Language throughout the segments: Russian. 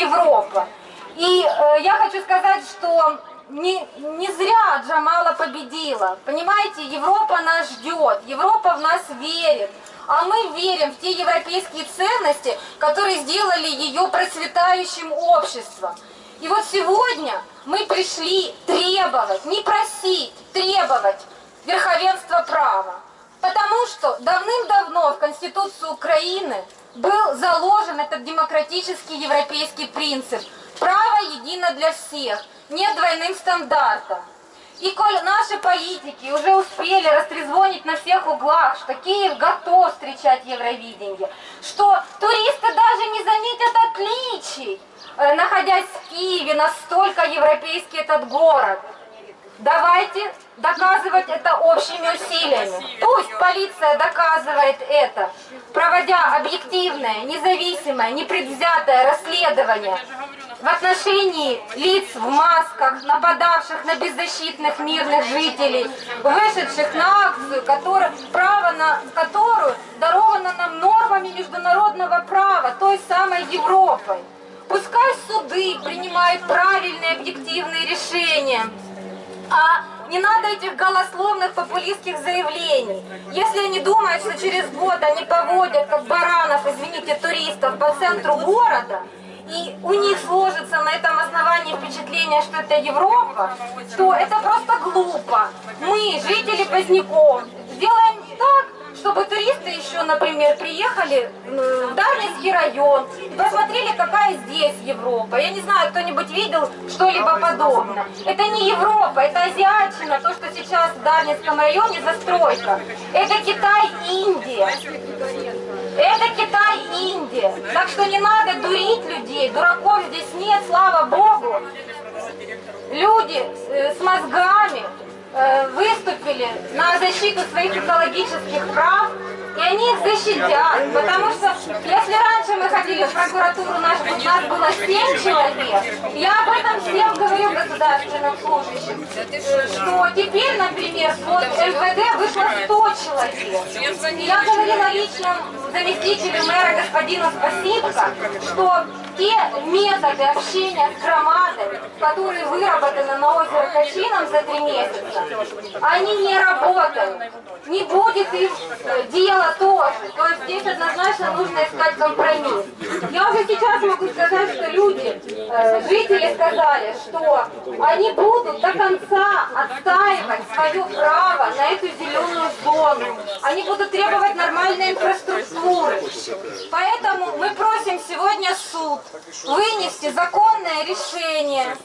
Европа. И э, я хочу сказать, что не, не зря Джамала победила. Понимаете, Европа нас ждет, Европа в нас верит. А мы верим в те европейские ценности, которые сделали ее процветающим обществом. И вот сегодня мы пришли требовать, не просить, требовать верховенства права. Потому что давным-давно в Конституцию Украины был заложен этот демократический европейский принцип. Право едино для всех, нет двойным стандартов. И коль наши политики уже успели растрезвонить на всех углах, что Киев готов встречать Евровидение, что туристы даже не заметят отличий, э, находясь в Киеве, настолько европейский этот город. Давайте доказывать это общими усилиями. Пусть полиция доказывает это, проводя объективное, независимое, непредвзятое расследование в отношении лиц в масках, нападавших на беззащитных мирных жителей, вышедших на акцию, который, право на которую даровано нам нормами международного права, той самой Европой. Пускай суды принимают правильные объективные решения, а не надо этих голословных популистских заявлений. Если они думают, что через год они поводят, как баранов, извините, туристов по центру города, и у них сложится на этом основании впечатление, что это Европа, то это просто глупо. Мы, жители Поздняков, сделаем так, чтобы туристы еще, например, приехали в Дарницкий район, посмотрели, какая здесь Европа. Я не знаю, кто-нибудь видел что-либо подобное. Это не Европа, это азиатчина, то, что сейчас в Дарницком районе застройка. Это Китай, Индия. Это Китай, Индия. Так что не надо дурить людей, дураков здесь нет, слава Богу. Люди э, с мозгами, выступили на защиту своих экологических прав, и они их защитят, потому что если раньше мы ходили в прокуратуру, наш, у нас было 7 человек, я об этом всем говорю государственным служащим, э, что теперь, например, под МВД вышло 100 человек. Я говорила лично заместителю мэра господину Спасибко, что те методы общения с громадами, которые выработаны на озеро Качином за три месяца, они не работают. Не будет их э, дела тоже. То есть здесь однозначно нужно искать компромисс. Я уже сейчас могу сказать, что люди, э, жители сказали, что они будут до конца отстаивать свое право на эту зеленую зону. Они будут требовать нормальной инфраструктуры. Поэтому мы просим сегодня суд вынести законное решение,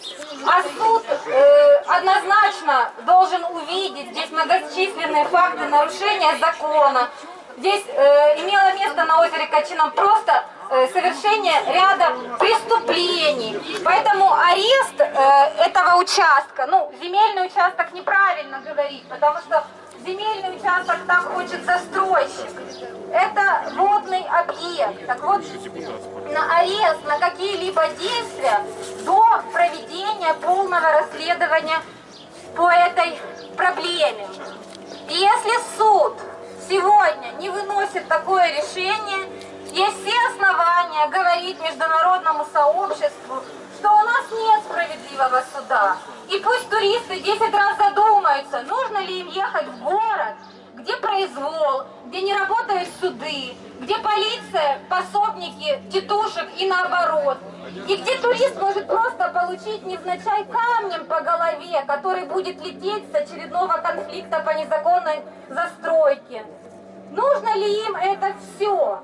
а суд э, однозначно должен увидеть здесь многочисленные факты нарушения закона. Здесь э, имело место на озере Качином просто э, совершение ряда преступлений. Поэтому арест э, этого участка, ну, земельный участок неправильно говорить, потому что земельный участок там хочет застройщик. Это водный объект. Так вот, на арест, на какие-либо действия до проведения полного расследования по этой проблеме. Если суд сегодня не выносит такое решение, есть все основания говорить международному сообществу, что у нас нет справедливого суда. И пусть туристы 10 раз задумаются, нужно ли им ехать в город, где произвол, где не работают суды, где полиция, пособники тетушек и наоборот. И где турист может просто получить невзначай камнем по голове, который будет лететь с очередного конфликта по незаконной застройке. Нужно ли им это все?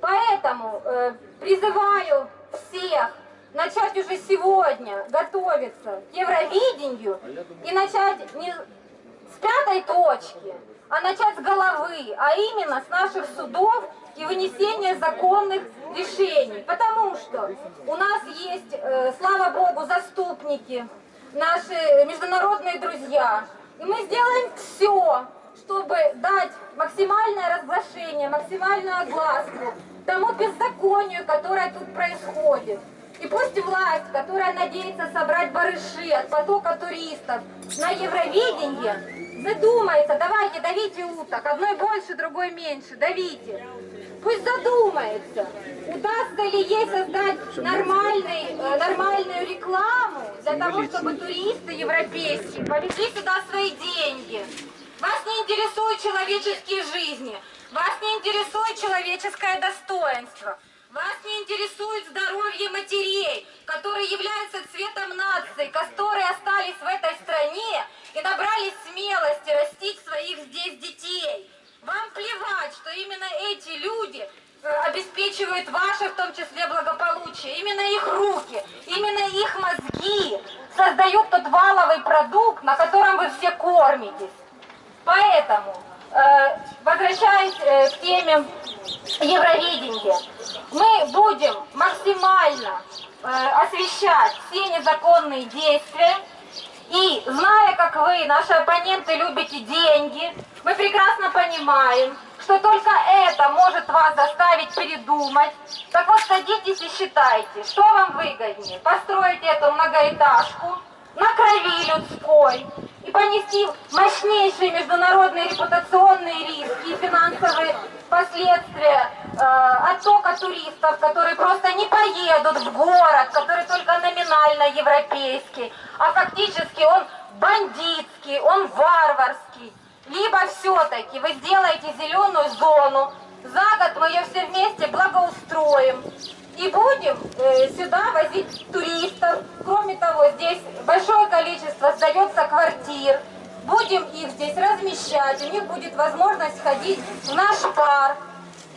Поэтому э, призываю всех начать уже сегодня готовиться к Евровидению и начать не с пятой точки, а начать с головы, а именно с наших судов и вынесения законных решений. Потому что у нас есть, э, слава Богу, заступники, наши международные друзья. И мы сделаем все, чтобы дать максимальное разглашение, максимальную огласку тому беззаконию, которое тут происходит. И пусть власть, которая надеется собрать барыши от потока туристов на Евровидение, задумается, давайте, давите уток, одной больше, другой меньше, давите. пусть задумается, удастся ли ей создать нормальный, э, нормальную рекламу для того, чтобы туристы европейские повезли сюда свои деньги. Вас не интересуют человеческие жизни, вас не интересует человеческое достоинство, вас не интересует здоровье матерей, которые являются цветом нации, которые остались в этой стране и набрались смелости растить своих здесь детей. Вам плевать, что именно эти люди э, обеспечивают ваше, в том числе, благополучие. Именно их руки, именно их мозги создают тот валовый продукт, на котором вы все кормитесь. Поэтому, э, возвращаясь э, к теме Евровидения, мы будем максимально э, освещать все незаконные действия. И зная, как вы, наши оппоненты, любите деньги, мы прекрасно понимаем, что только это может вас заставить передумать. Так вот, садитесь и считайте, что вам выгоднее. Построить эту многоэтажку на крови людской и понести мощнейшие международные репутационные риски и финансовые последствия оттока туристов, которые просто не поедут в город, который только номинально европейский, а фактически он бандитский, он варварский. Либо все-таки вы сделаете зеленую зону, за год мы ее все вместе благоустроим и будем э, сюда возить туристов. Кроме того, здесь большое количество сдается квартир. Будем их здесь размещать, у них будет возможность ходить в наш парк.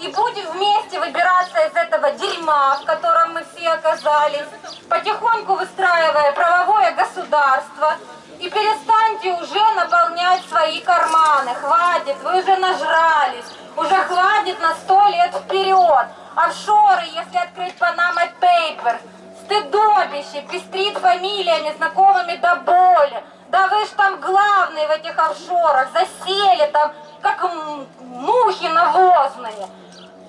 И будем вместе выбираться из этого дерьма, в котором мы все оказались, потихоньку выстраивая правовое государство. И перестаньте уже наполнять свои карманы. Хватит, вы уже нажрались. Уже хватит на сто лет вперед. Офшоры, если открыть Panama Papers, стыдобище, пестрит фамилиями, знакомыми до боли. Да вы ж там главные в этих офшорах, засели там, как мухи навозные.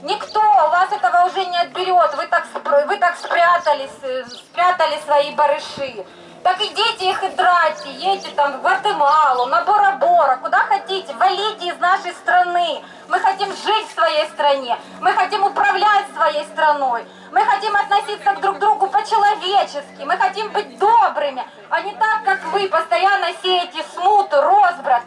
Никто у вас этого уже не отберет. Вы так, вы так спрятались, э, спрятали свои барыши. Так идите их и драйте, едьте там в Гватемалу, на Бора-Бора, куда хотите, валите из нашей страны. Мы хотим жить в своей стране, мы хотим управлять своей страной, мы хотим относиться друг к другу по-человечески, мы хотим быть добрыми, а не так, как вы постоянно сеете смуту, разбрат,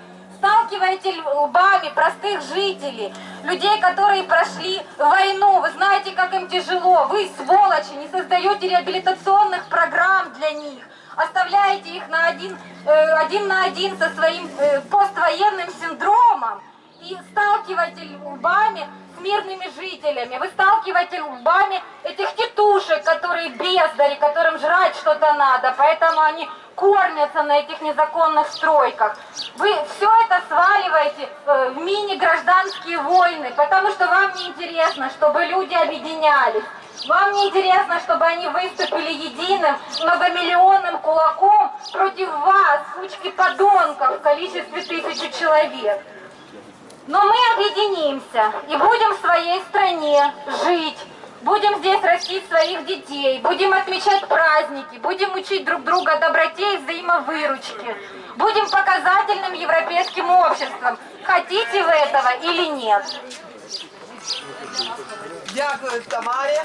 сталкиваете лбами простых жителей, людей, которые прошли войну. Вы знаете, как им тяжело. Вы, сволочи, не создаете реабилитационных программ для них. Оставляете их на один, э, один на один со своим э, поствоенным синдромом и сталкиваете лбами с мирными жителями. Вы сталкиваете лбами этих тетушек, которые бездари, которым жрать что-то надо, поэтому они кормятся на этих незаконных стройках. Вы все это сваливаете э, в мини-гражданские войны, потому что вам не интересно, чтобы люди объединялись. Вам не интересно, чтобы они выступили единым многомиллионным кулаком против вас, кучки подонков в количестве тысячи человек. Но мы объединимся и будем в своей стране жить. Будем здесь растить своих детей, будем отмечать праздники, будем учить друг друга доброте и взаимовыручке. Будем показательным европейским обществом. Хотите вы этого или нет? Дякую, Тамарі.